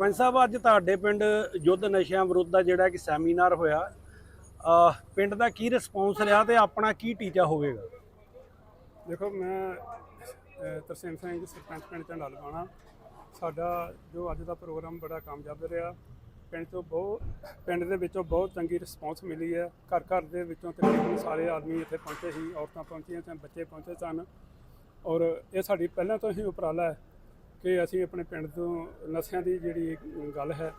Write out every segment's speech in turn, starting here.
ਸਰਪੰਚ ਸਾਹਿਬ, ਅੱਜ ਤੁਹਾਡੇ ਪਿੰਡ ਯੁੱਧ ਨਸ਼ਿਆਂ ਵਿਰੁੱਧ ਦਾ ਜਿਹੜਾ ਕਿ ਸੈਮੀਨਾਰ ਹੋਇਆ ਪਿੰਡ ਦਾ ਕੀ ਰਿਸਪੌਂਸ ਰਿਹਾ ਤੇ ਆਪਣਾ ਕੀ ਟੀਚਾ ਹੋਵੇਗਾ? ਦੇਖੋ, ਮੈਂ ਤਰਸੇਮ ਸਿੰਘ ਸਰਪੰਚ ਪਿੰਡ ਝੰਡਾ ਲਗਾਉਣਾ ਸਾਡਾ ਜੋ ਅੱਜ ਦਾ ਪ੍ਰੋਗਰਾਮ ਬੜਾ ਕਾਮਯਾਬ ਰਿਹਾ। ਪਿੰਡ ਤੋਂ ਬਹੁਤ, ਪਿੰਡ ਦੇ ਵਿੱਚੋਂ ਬਹੁਤ ਚੰਗੀ ਰਿਸਪੌਂਸ ਮਿਲੀ ਹੈ। ਘਰ ਘਰ ਦੇ ਵਿੱਚੋਂ ਤਕਰੀਬਨ ਸਾਰੇ ਆਦਮੀ ਇੱਥੇ ਪਹੁੰਚੇ ਸੀ, ਔਰਤਾਂ ਪਹੁੰਚੀਆਂ ਸਨ, ਬੱਚੇ ਪਹੁੰਚੇ ਸਨ। ਔਰ ਇਹ ਸਾਡੀ ਪਹਿਲਾਂ ਤੋਂ ਹੀ ਉਪਰਾਲਾ ਹੈ। ਕਿ ਅਸੀਂ ਆਪਣੇ ਪਿੰਡ ਤੋਂ ਨਸ਼ਿਆਂ ਦੀ ਜਿਹੜੀ ਗੱਲ ਹੈ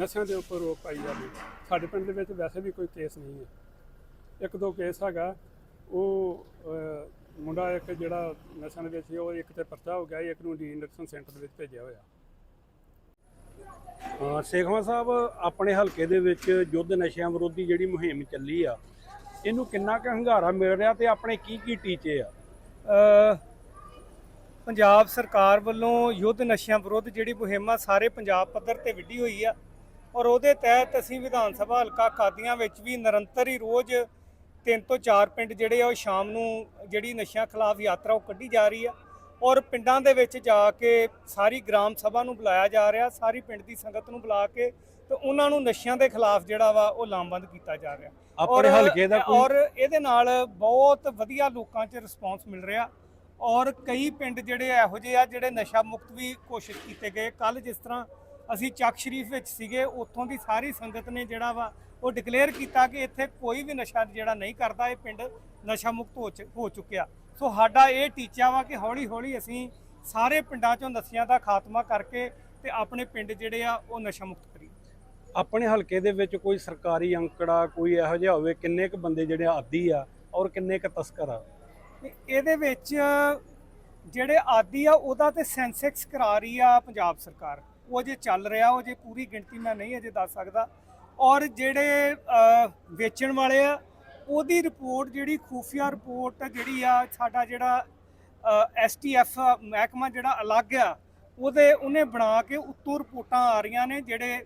ਨਸ਼ਿਆਂ ਦੇ ਉੱਪਰ ਰੋਕ ਪਾਈ ਜਾਵੇ। ਸਾਡੇ ਪਿੰਡ ਦੇ ਵਿੱਚ ਵੈਸੇ ਵੀ ਕੋਈ ਕੇਸ ਨਹੀਂ ਹੈ। ਇੱਕ ਦੋ ਕੇਸ ਹੈਗਾ ਉਹ ਮੁੰਡਾ ਇੱਕ ਜਿਹੜਾ ਨਸ਼ਿਆਂ ਦੇ ਵਿੱਚ ਸੀ ਉਹ ਇੱਕ ਤੇ ਪਰਚਾ ਹੋ ਗਿਆ ਇੱਕ ਨੂੰ ਡੀਨੈਕਸ਼ਨ ਸੈਂਟਰ ਦੇ ਵਿੱਚ ਭੇਜਿਆ ਹੋਇਆ। ਸੇਖਵਾਂ ਸਾਹਿਬ ਆਪਣੇ ਹਲਕੇ ਦੇ ਵਿੱਚ ਯੁੱਧ ਨਸ਼ਿਆਂ ਵਿਰੋਧੀ ਜਿਹੜੀ ਮੁਹਿੰਮ ਚੱਲੀ ਆ ਇਹਨੂੰ ਕਿੰਨਾ ਕੁ ਹੰਗਾਰਾ ਮਿਲ ਰਿਹਾ ਤੇ ਆਪਣੇ ਕੀ ਕੀ ਟੀਚੇ ਆ? ਅ, ਪੰਜਾਬ ਸਰਕਾਰ ਵੱਲੋਂ ਯੁੱਧ ਨਸ਼ਿਆਂ ਵਿਰੁੱਧ ਜਿਹੜੀ ਮੁਹਿੰਮ ਆ ਸਾਰੇ ਪੰਜਾਬ ਪੱਧਰ ਤੇ ਵਿੱਢੀ ਹੋਈ ਆ ਔਰ ਉਹਦੇ ਤਹਿਤ ਅਸੀਂ ਵਿਧਾਨ ਸਭਾ ਹਲਕਾ ਕਾਦੀਆਂ ਵਿੱਚ ਵੀ ਨਿਰੰਤਰ ਹੀ ਰੋਜ਼ ਤਿੰਨ ਤੋਂ ਚਾਰ ਪਿੰਡ ਜਿਹੜੇ ਆ ਉਹ ਸ਼ਾਮ ਨੂੰ ਜਿਹੜੀ ਨਸ਼ਿਆਂ ਖਿਲਾਫ ਯਾਤਰਾ ਉਹ ਕੱਢੀ ਜਾ ਰਹੀ ਆ ਔਰ ਪਿੰਡਾਂ ਦੇ ਵਿੱਚ ਜਾ ਕੇ ਸਾਰੀ ਗ੍ਰਾਮ ਸਭਾ ਨੂੰ ਬੁਲਾਇਆ ਜਾ ਰਿਹਾ ਸਾਰੀ ਪਿੰਡ ਦੀ ਸੰਗਤ ਨੂੰ ਬੁਲਾ ਕੇ ਤੇ ਉਹਨਾਂ ਨੂੰ ਨਸ਼ਿਆਂ ਦੇ ਖਿਲਾਫ ਜਿਹੜਾ ਵਾ ਉਹ ਲਾਮਬੰਦ ਕੀਤਾ ਜਾ ਰਿਹਾ। ਆਪਣੇ ਹਲਕੇ ਦਾ ਕੋਈ ਔਰ ਇਹਦੇ ਨਾਲ ਬਹੁਤ ਵਧੀਆ ਲੋਕਾਂ 'ਚ ਰਿਸਪੌਂਸ ਮਿਲ ਰਿਹਾ। ਔਰ ਕਈ ਪਿੰਡ ਜਿਹੜੇ ਇਹੋ ਜਿਹੇ ਆ ਜਿਹੜੇ ਨਸ਼ਾ ਮੁਕਤ ਵੀ ਕੋਸ਼ਿਸ਼ ਕੀਤੇ ਗਏ। ਕੱਲ ਜਿਸ ਤਰ੍ਹਾਂ ਅਸੀਂ ਚੱਕ ਸ਼ਰੀਫ ਵਿੱਚ ਸੀਗੇ, ਉੱਥੋਂ ਦੀ ਸਾਰੀ ਸੰਗਤ ਨੇ ਜਿਹੜਾ ਵਾ ਉਹ ਡਿਕਲੇਅਰ ਕੀਤਾ ਕਿ ਇੱਥੇ ਕੋਈ ਵੀ ਨਸ਼ਾ ਜਿਹੜਾ ਨਹੀਂ ਕਰਦਾ, ਇਹ ਪਿੰਡ ਨਸ਼ਾ ਮੁਕਤ ਹੋ ਚ- ਹੋ ਚੁੱਕਿਆ। ਸੋ ਸਾਡਾ ਇਹ ਟੀਚਾ ਵਾ ਕਿ ਹੌਲੀ ਹੌਲੀ ਅਸੀਂ ਸਾਰੇ ਪਿੰਡਾਂ 'ਚੋਂ ਨਸ਼ਿਆਂ ਦਾ ਖਾਤਮਾ ਕਰਕੇ ਤੇ ਆਪਣੇ ਪਿੰਡ ਜਿਹੜੇ ਆ ਉਹ ਨਸ਼ਾ ਮੁਕਤ ਕਰੀਏ। ਆਪਣੇ ਹਲਕੇ ਦੇ ਵਿੱਚ ਕੋਈ ਸਰਕਾਰੀ ਅੰਕੜਾ, ਕੋਈ ਇਹੋ ਜਿਹਾ ਹੋਵੇ, ਕਿੰਨੇ ਕੁ ਬੰਦੇ ਜਿਹੜੇ ਆਦੀ ਆ ਔਰ ਕਿੰਨੇ ਕੁ ਤਸਕਰ ਆ? ਤੇ ਇਹਦੇ ਵਿੱਚ ਜਿਹੜੇ ਆਦੀ ਆ, ਉਹਦਾ ਤੇ ਸੈਂਸੈਕਸ ਕਰਾ ਰਹੀ ਆ ਪੰਜਾਬ ਸਰਕਾਰ। ਉਹ ਜੇ ਚੱਲ ਰਿਹਾ, ਉਹ ਜੇ ਪੂਰੀ ਗਿਣਤੀ ਮੈਂ ਨਹੀਂ ਅਜੇ ਦੱਸ ਸਕਦਾ। ਔਰ ਜਿਹੜੇ ਵੇਚਣ ਵਾਲੇ ਆ, ਉਹਦੀ ਰਿਪੋਰਟ ਜਿਹੜੀ ਖੂਫੀਆ ਰਿਪੋਰਟ ਜਿਹੜੀ ਆ, ਸਾਡਾ ਜਿਹੜਾ ਐਸਟੀਐਫ ਮਹਿਕਮਾ ਜਿਹੜਾ ਅਲੱਗ ਆ, ਉਹਦੇ, ਉਹਨੇ ਬਣਾ ਕੇ ਉੱਤੋਂ ਰਿਪੋਰਟਾਂ ਆ ਰਹੀਆਂ ਨੇ ਜਿਹੜੇ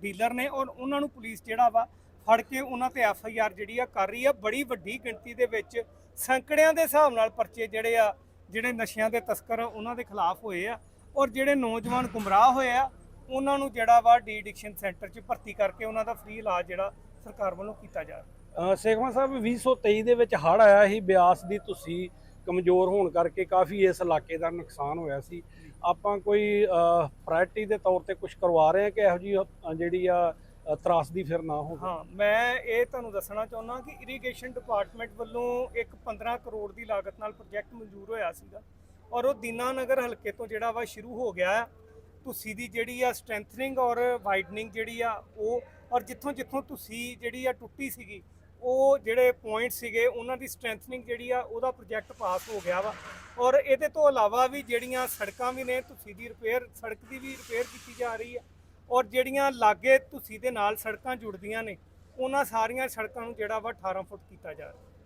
ਡੀਲਰ ਨੇ ਔਰ ਉਹਨਾਂ ਨੂੰ ਪੁਲਿਸ ਜਿਹੜਾ ਵਾ ਫੜ ਕੇ ਉਹਨਾਂ ਤੇ ਐਫ ਆਈ ਆਰ ਜਿਹੜੀ ਆ ਕਰ ਰਹੀ ਆ ਬੜੀ ਵੱਡੀ ਗਿਣਤੀ ਦੇ ਵਿੱਚ ਸੰਕੜਿਆਂ ਦੇ ਹਿਸਾਬ ਨਾਲ ਪਰਚੇ ਜਿਹੜੇ ਆ ਜਿਹੜੇ ਨਸ਼ਿਆਂ ਦੇ ਤਸਕਰ ਆ, ਉਹਨਾਂ ਦੇ ਖਿਲਾਫ ਹੋਏ ਆ ਔਰ ਜਿਹੜੇ ਨੌਜਵਾਨ ਗੁੰਮਰਾਹ ਹੋਏ ਆ ਉਹਨਾਂ ਨੂੰ ਜਿਹੜਾ ਵਾ ਡੀ ਐਡਿਕਸ਼ਨ ਸੈਂਟਰ 'ਚ ਭਰਤੀ ਕਰਕੇ ਉਹਨਾਂ ਦਾ ਫ੍ਰੀ ਇਲਾਜ ਜਿਹੜਾ ਸਰਕਾਰ ਵੱਲੋਂ ਕੀਤਾ ਜਾ ਰਿਹਾ। ਸੇਖਵਾਂ ਸਾਹਿਬ 2023 ਦੇ ਵਿੱਚ ਹੜ ਆਇਆ ਸੀ ਬਿਆਸ ਦੀ ਤੁਸੀਂ ਕਮਜ਼ੋਰ ਹੋਣ ਕਰਕੇ ਕਾਫੀ ਇਸ ਇਲਾਕੇ ਦਾ ਨੁਕਸਾਨ ਹੋਇਆ ਸੀ। ਆਪਾਂ ਕੋਈ ਪ੍ਰਾਇਰਟੀ ਦੇ ਤੌਰ ਤੇ ਕੁਝ ਕਰਵਾ ਰਹੇ ਹਾਂ ਕਿ ਇਹੋ ਜੀ ਜਿਹੜੀ ਆ ਤਰਾਸਦੀ ਫਿਰ ਨਾ ਹੋਵੇ। ਹਾਂ, ਮੈਂ ਇਹ ਤੁਹਾਨੂੰ ਦੱਸਣਾ ਚਾਹੁੰਦਾ ਕਿ ਇਰੀਗੇਸ਼ਨ ਡਿਪਾਰਟਮੈਂਟ ਵੱਲੋਂ ਇੱਕ 15 ਕਰੋੜ ਦੀ ਲਾਗਤ ਨਾਲ ਪ੍ਰੋਜੈਕਟ ਮਨਜ਼ੂਰ ਹੋਇਆ ਸੀਗਾ ਔਰ ਉਹ ਦੀਨਾਨਗਰ ਹਲਕੇ ਤੋਂ ਜਿਹੜਾ ਵਾ ਸ਼ੁਰੂ ਹੋ ਗਿਆ। ਹੈ ਤੁਸੀਂ ਦੀ ਜਿਹੜੀ ਆ ਸਟਰੈਂਥਨਿੰਗ ਔਰ ਵਾਈਡਨਿੰਗ ਜਿਹੜੀ ਆ ਉਹ ਔਰ ਜਿੱਥੋਂ ਜਿੱਥੋਂ ਤੁਸੀਂ ਜਿਹੜੀ ਆ ਟੁੱਟੀ ਸੀਗੀ, ਉਹ ਜਿਹੜੇ ਪੁਆਇੰਟ ਸੀਗੇ, ਉਹਨਾਂ ਦੀ ਸਟਰੈਂਥਨਿੰਗ ਜਿਹੜੀ ਆ ਉਹਦਾ ਪ੍ਰੋਜੈਕਟ ਪਾਸ ਹੋ ਗਿਆ ਵਾ। ਔਰ ਇਹਦੇ ਤੋਂ ਇਲਾਵਾ ਵੀ ਜਿਹੜੀਆਂ ਸੜਕਾਂ ਵੀ ਨੇ, ਤੁਸੀਂ ਦੀ ਰਿਪੇਅਰ ਸੜਕ ਦੀ ਵੀ ਰਿਪੇਅਰ ਕੀਤੀ ਜਾ ਰਹੀ ਆ। ਔਰ ਜਿਹੜੀਆਂ ਲਾਗੇ ਤੁਸੀਂ ਦੇ ਨਾਲ ਸੜਕਾਂ ਜੁੜਦੀਆਂ ਨੇ, ਉਹਨਾਂ ਸਾਰੀਆਂ ਸੜਕਾਂ ਨੂੰ ਜਿਹੜਾ ਵਾ 18 ਫੁੱਟ ਕੀਤਾ ਜਾ ਰਿਹਾ।